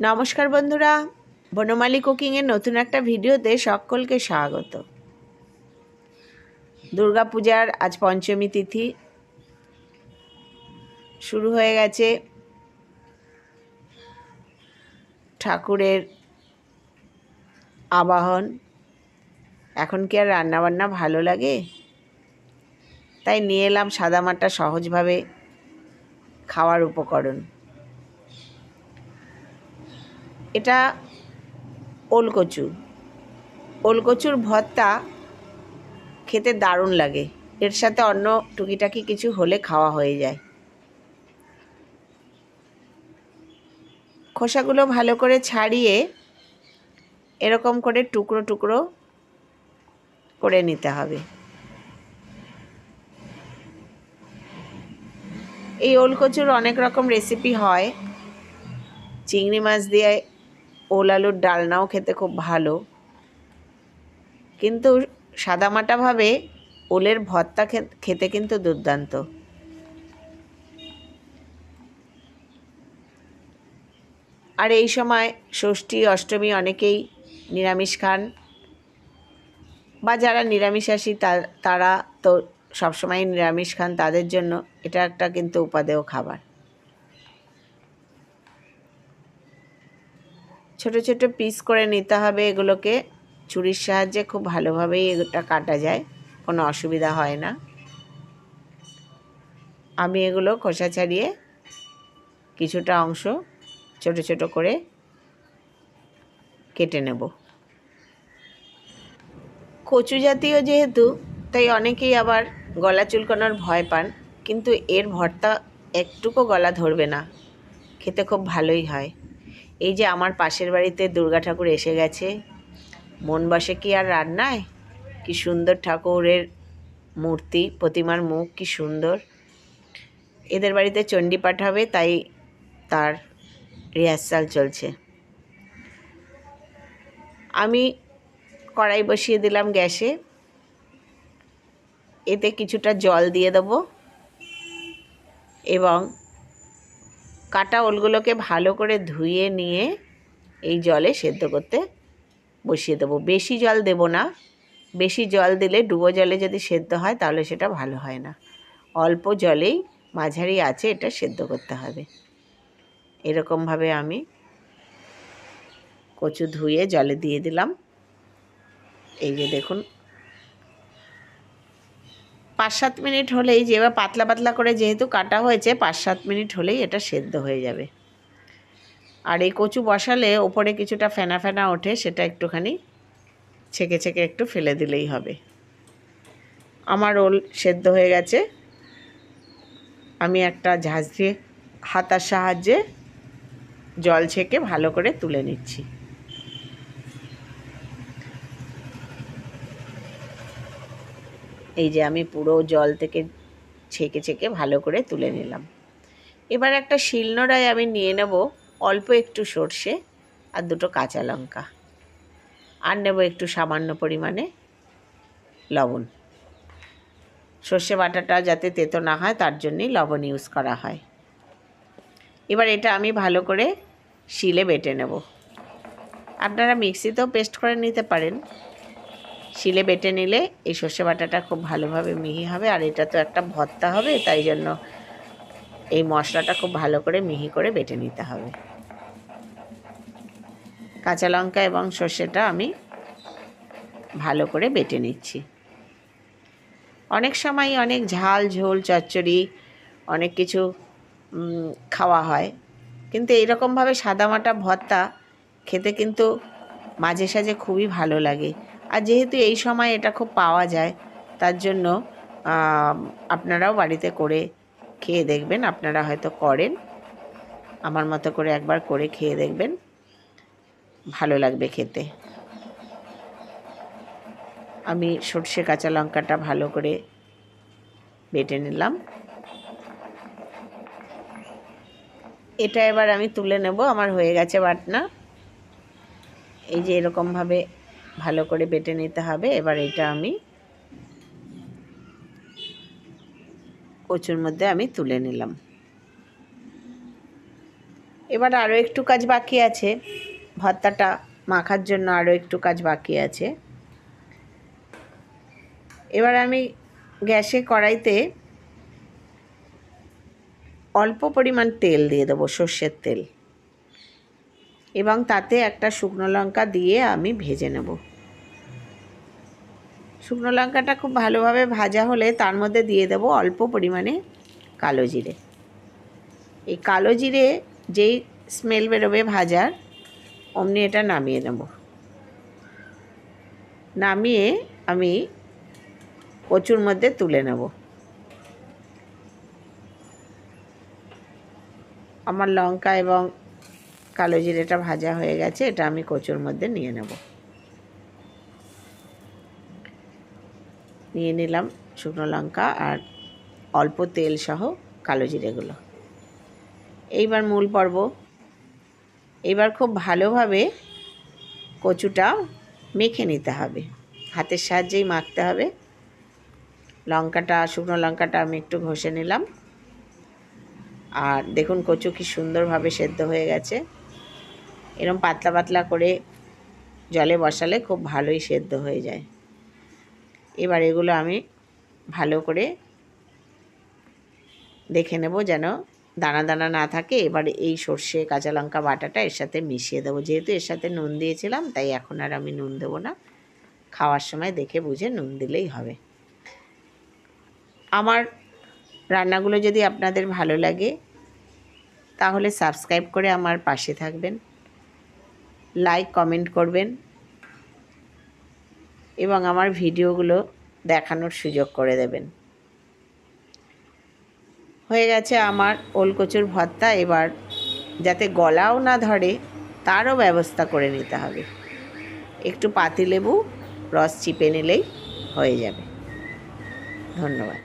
নমস্কার বন্ধুরা, বনমালী কুকিংয়ের নতুন একটা ভিডিওতে সকলকে স্বাগত। দুর্গাপূজার আজ পঞ্চমী তিথি, শুরু হয়ে গেছে ঠাকুরের আবাহন। এখন কি আর রান্নাবান্না ভালো লাগে? তাই নিয়ে এলাম সাদামাটা সহজভাবে খাওয়ার উপকরণ। এটা ওলকচু। ওলকচুর ভর্তা খেতে দারুণ লাগে। এর সাথে অন্য টুকিটাকি কিছু হলে খাওয়া হয়ে যায়। খোসাগুলো ভালো করে ছাড়িয়ে এরকম করে টুকরো টুকরো করে নিতে হবে। এই ওলকচুর অনেক রকম রেসিপি হয়। চিংড়ি মাছ দিয়ে ওল আলুর ডালনাও খেতে খুব ভালো। কিন্তু সাদামাটাভাবে ওলের ভর্তা খেতে কিন্তু দুর্দান্ত। আর এই সময় ষষ্ঠী, অষ্টমী অনেকেই নিরামিষ খান বা যারা নিরামিষাসী তারা তো সবসময় নিরামিষ খান, তাদের জন্য এটা একটা কিন্তু উপাদেয় খাবার। ছোট ছোট পিস করে নিতে হবে এগুলোকে। ছুরির সাহায্যে খুব ভালোভাবেই এটা কাটা যায়, কোনো অসুবিধা হয় না। আমি এগুলো খোসা ছাড়িয়ে কিছুটা অংশ ছোট ছোট করে কেটে নেব। কচু জাতীয় যেহেতু, তাই অনেকেই আবার গলা চুলকানোর ভয় পান, কিন্তু এর ভর্তা একটুকু গলা ধরবে না, খেতে খুব ভালোই হয়। এই যে আমার পাশের বাড়িতে দুর্গা ঠাকুর এসে গেছে। মন বসে কি আর রান্নায়? কি সুন্দর ঠাকুরের মূর্তি, প্রতিমার মুখ, কি সুন্দর। এদের বাড়িতে চণ্ডী পাঠ হবে, তাই তার রিহার্সাল চলছে। আমি কড়াই বসিয়ে দিলাম গ্যাসে। এতে কিছুটা জল দিয়ে দেব এবং কাটা ওলগুলোকে ভালো করে ধুয়ে নিয়ে এই জলে সেদ্ধ করতে বসিয়ে দেবো। বেশি জল দেব না। বেশি জল দিলে ডুবো জলে যদি সেদ্ধ হয় তাহলে সেটা ভালো হয় না। অল্প জলেই মাঝারি আছে এটা সেদ্ধ করতে হবে। এরকমভাবে আমি কচু ধুয়ে জলে দিয়ে দিলাম। এই যে দেখুন পাঁচ সাত মিনিট হলেই যে এবার পাতলা পাতলা করে যেহেতু কাটা হয়েছে পাঁচ সাত মিনিট হলেই এটা সেদ্ধ হয়ে যাবে। আর এই কচু বসালে ওপরে কিছুটা ফেনা ফেনা ওঠে, সেটা একটুখানি ছেঁকে ছেঁকে একটু ফেলে দিলেই হবে। আমার ওল সেদ্ধ হয়ে গেছে। আমি একটা ঝাঁঝ দিয়ে হাতার সাহায্যে জল ছেঁকে ভালো করে তুলে নিচ্ছি। এই যে আমি পুরো জল থেকে ছেঁকে ছেঁকে ভালো করে তুলে নিলাম। এবার একটা শিলনোড়ায় আমি নিয়ে নেব অল্প একটু সর্ষে আর দুটো কাঁচা লঙ্কা। আর নেব একটু সামান্য পরিমাণে লবণ। সর্ষে বাটাটা যাতে তেতো না হয়, তার জন্যই লবণ ইউজ করা হয়। এবার এটা আমি ভালো করে শিলে বেটে নেব। আপনারা মিক্সিতেও পেস্ট করে নিতে পারেন। শিলে বেটে নিলে এই সর্ষে বাটাটা খুব ভালোভাবে মিহি হবে, আর এটা তো একটা ভর্তা হবে, তাই জন্য এই মশলাটা খুব ভালো করে মিহি করে বেটে নিতে হবে। কাঁচা লঙ্কা এবং সর্ষেটা আমি ভালো করে বেটে নিচ্ছি। অনেক সময় অনেক ঝাল, ঝোল, চচ্চড়ি, অনেক কিছু খাওয়া হয়, কিন্তু এইরকমভাবে সাদামাটা ভর্তা খেতে কিন্তু মাঝে সাঝে খুবই ভালো লাগে। আর যেহেতু এই সময় এটা খুব পাওয়া যায়, তার জন্য আপনারাও বাড়িতে করে খেয়ে দেখবেন, আপনারা হয়তো করেন। আমার মতো করে একবার করে খেয়ে দেখবেন। ভালো লাগবে খেতে। আমি সর্ষে কাঁচা লঙ্কাটা ভালো করে বেটে নিলাম। এটা এবার আমি তুলে নেব, আমার হয়ে গেছে বাটনা। এই যে এরকমভাবে ভালো করে বেটে নিতে হবে। এবার এটা আমি কচুর মধ্যে আমি তুলে নিলাম। এবার আরও একটু কাজ বাকি আছে। ভর্তাটা মাখার জন্য আরও একটু কাজ বাকি আছে। এবার আমি গ্যাসে কড়াইতে অল্প পরিমাণ তেল দিয়ে দেবো সর্ষের তেল। এবং তাতে একটা শুকনো লঙ্কা দিয়ে আমি ভেজে নেব। শুকনো লঙ্কাটা খুব ভালোভাবে ভাজা হলে তার মধ্যে দিয়ে দেবো অল্প পরিমাণে কালো জিরে। এই কালো জিরে যেই স্মেল বেরোবে ভাজার, অমনি এটা নামিয়ে নেব। নামিয়ে আমি কচুর মধ্যে তুলে নেব। আমার লঙ্কা এবং কালো জিরেটা ভাজা হয়ে গেছে, এটা আমি কচুর মধ্যে নিয়ে নেব। নিয়ে নিলাম শুকনো লঙ্কা আর অল্প তেল সহ কালো জিরেগুলো। এইবার মূল পর্ব। এবার খুব ভালোভাবে কচুটা মেখে নিতে হবে। হাতের সাহায্যেই মাখতে হবে। লঙ্কাটা, শুকনো লঙ্কাটা আমি একটু ঘষে নিলাম। আর দেখুন কচু কি সুন্দরভাবে সেদ্ধ হয়ে গেছে। এরম পাতলা পাতলা করে জলে বসালে খুব ভালোই সেদ্ধ হয়ে যায়। এবার এগুলো আমি ভালো করে দেখে নেব যেন দানা দানা না থাকে। এবার এই সর্ষে, কাঁচা লঙ্কা বাটাটা এর সাথে মিশিয়ে দেবো। যেহেতু এর সাথে নুন দিয়েছিলাম, তাই এখন আর আমি নুন দেবো না। খাওয়ার সময় দেখে বুঝে নুন দিলেই হবে। আমার রান্নাগুলো যদি আপনাদের ভালো লাগে, তাহলে সাবস্ক্রাইব করে আমার পাশে থাকবেন। লাইক কমেন্ট করবেন এবং আমার ভিডিওগুলো দেখানোর সুযোগ করে দেবেন। হয়ে গেছে আমার ওলকচুর ভর্তা। এবার যাতে গলাও না ধরে, তারও ব্যবস্থা করে নিতে হবে। একটু পাতিলেবু, রস চিপে নিলেই হয়ে যাবে। ধন্যবাদ।